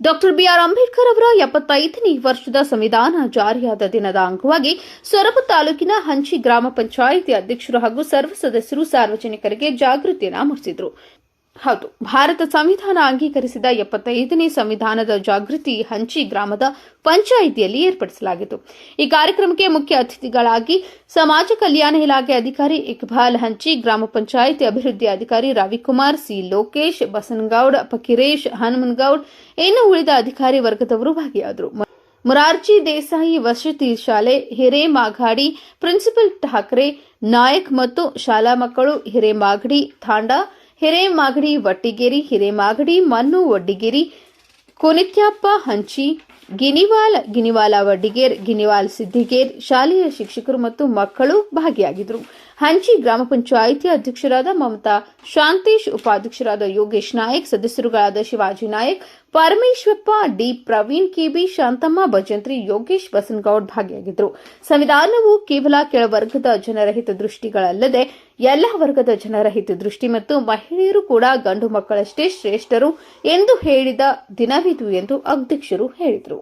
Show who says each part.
Speaker 1: Doctor B R Ambedkar ಅವರ ಎಪ್ಪತ್ತೈದನೇ ವರ್ಷದ ಸಂವಿಧಾನ ಜಾರಿಯಾದ ದಿನದ ಅಂಗವಾಗಿ ಸೊರಬ ತಾಲೂಕಿನ ಹಂಚಿ ಗ್ರಾಮ ಪಂಚಾಯಿತಿ ಅಧ್ಯಕ್ಷರು ಹಾಗೂ ಸರ್ವ ಸದಸ್ಯರು ಸಾರ್ವಜನಿಕರಿಗೆ ಜಾಗೃತಿಯನ್ನು ಮೂಡಿಸಿದರು ಹೌದು. ಭಾರತ ಸಂವಿಧಾನ ಅಂಗೀಕರಿಸಿದ ಎಪ್ಪತ್ತೈದನೇ ಸಂವಿಧಾನದ ಜಾಗೃತಿ ಹಂಚಿ ಗ್ರಾಮದ ಪಂಚಾಯಿತಿಯಲ್ಲಿ ಏರ್ಪಡಿಸಲಾಗಿತ್ತು. ಈ ಕಾರ್ಯಕ್ರಮಕ್ಕೆ ಮುಖ್ಯ ಅತಿಥಿಗಳಾಗಿ ಸಮಾಜ ಕಲ್ಯಾಣ ಇಲಾಖೆ ಅಧಿಕಾರಿ ಇಕ್ಬಾಲ್ ಹಂಚಿ, ಗ್ರಾಮ ಪಂಚಾಯಿತಿ ಅಭಿವೃದ್ಧಿ ಅಧಿಕಾರಿ ರವಿಕುಮಾರ್, ಸಿ ಲೋಕೇಶ್, ಬಸನ್ಗೌಡ ಪಕಿರೇಶ್ ಹನುಮನ್ಗೌಡ್ ಇನ್ನು ಉಳಿದ ಅಧಿಕಾರಿ ವರ್ಗದವರು ಭಾಗಿಯಾದರು. ಮುರಾರ್ಜಿ ದೇಸಾಯಿ ವಸತಿ ಶಾಲೆ, ಹಿರೇಮಾಘಾಡಿ, ಪ್ರಿನ್ಸಿಪಲ್ ಠಾಕ್ರೆ, ನಾಯಕ್ ಮತ್ತು ಶಾಲಾ ಮಕ್ಕಳು ಹಿರೇಮಾಗಡಿ, ತಾಂಡ ಹಿರೇಮಾಗಡಿ, ವಟ್ಟಿಗೇರಿ, ಹಿರೇಮಾಗಡಿ, ಮನ್ನು, ವಡ್ಡಿಗೇರಿ ಕುನಿತ್ಯಪ್ಪ ಹಂಚಿ, ಗಿನಿವಾಲ್, ಗಿನಿವಾಲ, ವಡ್ಡಿಗೇರ್, ಗಿನಿವಾಲ್, ಸಿದ್ದಿಗೇರ್, ಶಾಲೆಯ ಶಿಕ್ಷಕರು ಮತ್ತು ಮಕ್ಕಳು ಭಾಗಿಯಾಗಿದ್ದರು. ಹಂಚಿ ಗ್ರಾಮ ಪಂಚಾಯಿತಿ ಅಧ್ಯಕ್ಷರಾದ ಮಮತಾ, ಶಾಂತೇಶ್ ಉಪಾಧ್ಯಕ್ಷರಾದ ಯೋಗೇಶ್ ನಾಯಕ್, ಸದಸ್ಯರುಗಳಾದ ಶಿವಾಜಿ ನಾಯಕ್ ಪರಮೇಶ್ವಪ್ಪ, ಡಿ ಪ್ರವೀಣ್, ಕೆಬಿ ಶಾಂತಮ್ಮ, ಭಜಂತ್ರಿ ಯೋಗೇಶ್, ಬಸನಗೌಡ್ ಭಾಗಿಯಾಗಿದ್ದರು ಸಂವಿಧಾನವು ಕೇವಲ ಕೆಳವರ್ಗದ ಜನರ ಹಿತದೃಷ್ಟಿಗಳಲ್ಲದೆ ಎಲ್ಲ ವರ್ಗದ ಜನರ ಹಿತದೃಷ್ಟಿ ಮತ್ತು ಮಹಿಳೆಯರು ಕೂಡ ಗಂಡು ಮಕ್ಕಳಷ್ಟೇ ಶ್ರೇಷ್ಠರು ಎಂದು ಹೇಳಿದ ದಿನವಿದು ಎಂದು ಅಧ್ಯಕ್ಷರು ಹೇಳಿದರು.